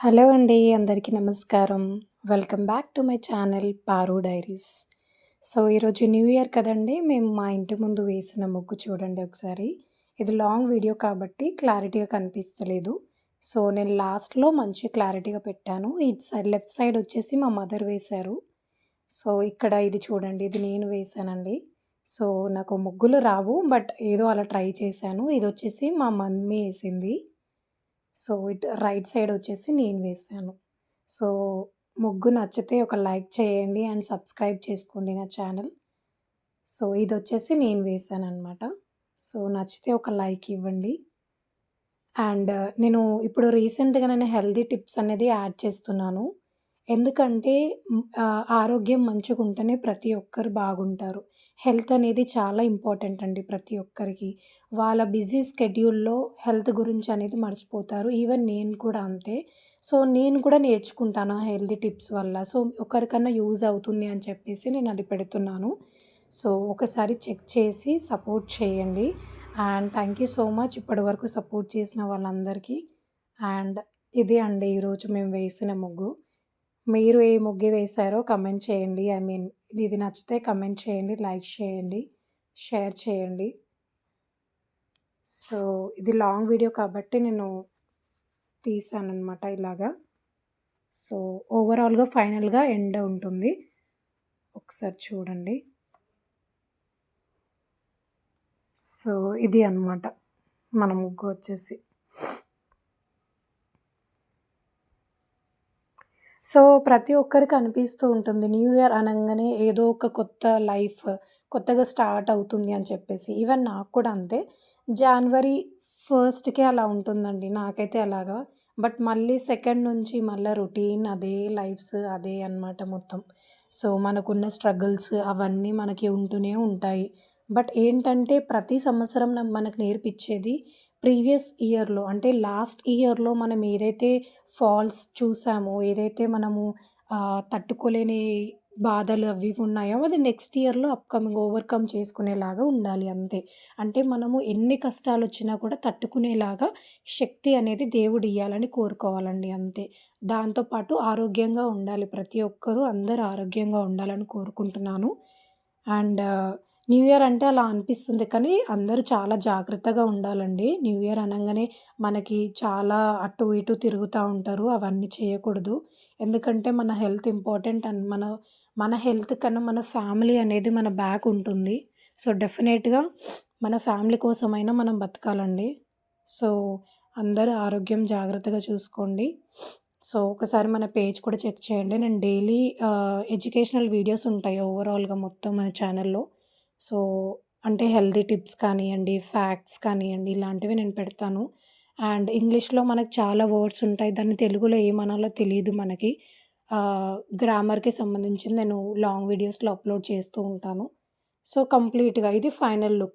Hello అండి అందరికీ నమస్కారం. Welcome back to my channel Paru diaries. So ఈరోజు న్యూ ఇయర్ కదండి మేము మా ఇంటి ముందు వేసిన ముగ్గు చూడండి ఒకసారి. ఇది లాంగ్ వీడియో కాబట్టి క్లారిటీగా కనిపిస్తలేదు. సో నేను లాస్ట్లో మంచి క్లారిటీగా పెట్టాను. ఇటు సైడ్ లెఫ్ట్ సైడ్ వచ్చేసి మా మదర్ వేశారు. సో ఇక్కడ ఇది చూడండి ఇది నేను వేశానండి. సో నాకు ముగ్గులు రావు బట్ ఏదో అలా ట్రై చేశాను. ఇది వచ్చేసి మా మమ్మీ వేసింది. సో ఇటు రైట్ సైడ్ వచ్చేసి నేను వేసాను. సో ముగ్గు నచ్చితే ఒక లైక్ చేయండి అండ్ సబ్స్క్రైబ్ చేసుకోండి నా ఛానల్. సో ఇది వచ్చేసి నేను వేసాను అనమాట సో నచ్చితే ఒక లైక్ ఇవ్వండి. అండ్ నేను ఇప్పుడు రీసెంట్గా నేను హెల్దీ టిప్స్ అనేది యాడ్ చేస్తున్నాను. ఎందుకంటే ఆరోగ్యం మంచిగా ఉంటేనే ప్రతి ఒక్కరు బాగుంటారు. హెల్త్ అనేది చాలా ఇంపార్టెంట్ అండి ప్రతి ఒక్కరికి. వాళ్ళ బిజీ స్కెడ్యూల్లో హెల్త్ గురించి అనేది మర్చిపోతారు. ఈవెన్ నేను కూడా అంతే. సో నేను కూడా నేర్చుకుంటాను హెల్తీ టిప్స్ వల్ల. సో ఒకరికన్నా యూజ్ అవుతుంది అని చెప్పేసి నేను అది పెడుతున్నాను. సో ఒకసారి చెక్ చేసి సపోర్ట్ చేయండి. And thank you so much ఇప్పటి వరకు సపోర్ట్ చేసిన వాళ్ళందరికీ. అండ్ ఇదే అండి ఈరోజు మేము వేసిన ముగ్గు. మీరు ఏ ముగ్గు వేశారో కమెంట్ చేయండి. ఐ మీన్ ఇది నచ్చితే కమెంట్ చేయండి లైక్ చేయండి షేర్ చేయండి. సో ఇది లాంగ్ వీడియో కాబట్టి నేను తీసాను అనమాట ఇలాగా. సో ఓవరాల్గా ఫైనల్గా ఎండ్ ఉంటుంది. ఒకసారి చూడండి. సో ఇది అనమాట మన ముగ్గు వచ్చేసి. సో ప్రతి ఒక్కరికి అనిపిస్తూ ఉంటుంది న్యూ ఇయర్ అనగానే ఏదో ఒక కొత్త లైఫ్ కొత్తగా స్టార్ట్ అవుతుంది అని చెప్పేసి. ఈవెన్ నాకు కూడా అంతే. జనవరి ఫస్ట్కే అలా ఉంటుందండి. నాకైతే అలాగా. బట్ మళ్ళీ సెకండ్ నుంచి మళ్ళీ రొటీన్ అదే లైఫ్స్ అదే అనమాట మొత్తం. సో మనకున్న స్ట్రగుల్స్ అవన్నీ మనకి ఉంటూనే ఉంటాయి. బట్ ఏంటంటే ప్రతి సంవత్సరం మనకు నేర్పించేది ప్రీవియస్ ఇయర్లో అంటే లాస్ట్ ఇయర్లో మనం ఏదైతే ఫాల్స్ చూసామో ఏదైతే మనము తట్టుకోలేని బాధలు అవి ఉన్నాయో అది నెక్స్ట్ ఇయర్లో అప్కమింగ్ ఓవర్కమ్ చేసుకునేలాగా ఉండాలి అంతే. అంటే మనము ఎన్ని కష్టాలు వచ్చినా కూడా తట్టుకునేలాగా శక్తి అనేది దేవుడు ఇవ్వాలని కోరుకోవాలండి అంతే. దాంతోపాటు ఆరోగ్యంగా ఉండాలి. ప్రతి ఒక్కరూ అందరూ ఆరోగ్యంగా ఉండాలని కోరుకుంటున్నాను. అండ్ న్యూ ఇయర్ అంటే అలా అనిపిస్తుంది. కానీ అందరూ చాలా జాగ్రత్తగా ఉండాలండి. న్యూ ఇయర్ అనగానే మనకి చాలా అటు ఇటు తిరుగుతూ ఉంటారు. అవన్నీ చేయకూడదు. ఎందుకంటే మన హెల్త్ ఇంపార్టెంట్ అండ్ మన మన హెల్త్ కన్నా మన ఫ్యామిలీ అనేది మన బ్యాక్ ఉంటుంది. సో డెఫినెట్గా మన ఫ్యామిలీ కోసమైనా మనం బతకాలండి. సో అందరూ ఆరోగ్యం జాగ్రత్తగా చూసుకోండి. సో ఒకసారి మన పేజ్ కూడా చెక్ చేయండి. నేను డైలీ ఎడ్యుకేషనల్ వీడియోస్ ఉంటాయి ఓవరాల్గా మొత్తం మన ఛానల్లో. సో అంటే హెల్దీ టిప్స్ కానివ్వండి ఫ్యాక్ట్స్ కానివ్వండి ఇలాంటివి నేను పెడతాను. అండ్ ఇంగ్లీష్లో మనకు చాలా వర్డ్స్ ఉంటాయి. దాన్ని తెలుగులో ఏమనాలో తెలియదు మనకి. గ్రామర్కి సంబంధించి నేను లాంగ్ వీడియోస్లో అప్లోడ్ చేస్తూ ఉంటాను. సో కంప్లీట్గా ఇది ఫైనల్ లుక్.